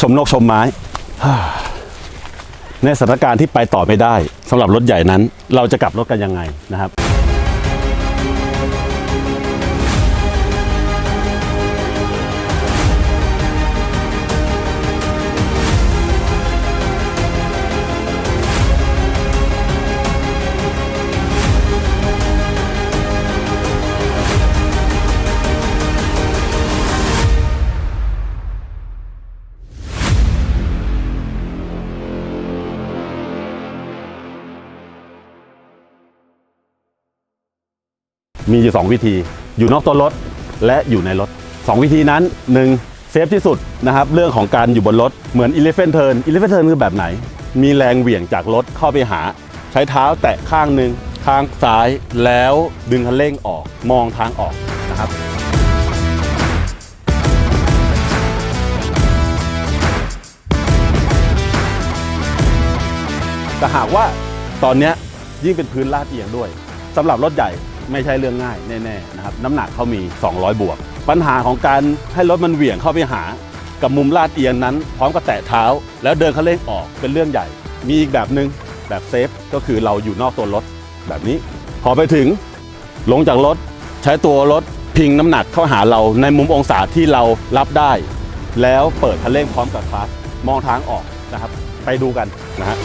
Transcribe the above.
ชมนกชมไม้ในสถานการณ์ที่ไปต่อไม่ได้สำหรับรถใหญ่นั้น เราจะกลับรถกันยังไงนะครับ มีอยู่ 2 วิธี อยู่นอกตัวรถและอยู่ในรถ 2 วิธีนั้น 1. เซฟที่สุดนะครับเรื่องของการอยู่บนรถเหมือน elephant turn elephant turn คือแบบไหน มีแรงเหวี่ยงจากรถเข้าไปหา ใช้เท้าแตะข้างหนึ่งข้างซ้ายแล้วดึงคันเร่งออกมองทางออกนะครับแต่หากว่าตอนนี้ยิ่งเป็นพื้นลาดเอียงด้วยสำหรับรถใหญ่ ไม่ใช่เรื่องง่ายแน่ๆนะครับน้ำหนักเขามี 200 บวก ปัญหาของการให้รถมันเหวี่ยงเข้าไปหา กับมุมลาดเอียงนั้น พร้อมกับแตะเท้า แล้วเดินคันเร่งออกเป็นเรื่องใหญ่ มีอีกแบบหนึ่งแบบเซฟก็คือเราอยู่นอกตัวรถแบบนี้ พอไปถึงลงจากรถใช้ตัวรถพิงน้ำหนักเข้าหาเราในมุมองศาที่เรารับได้ แล้วเปิดคันเร่งพร้อมกับคลัสมองทางออกนะครับ ไปดูกันนะฮะ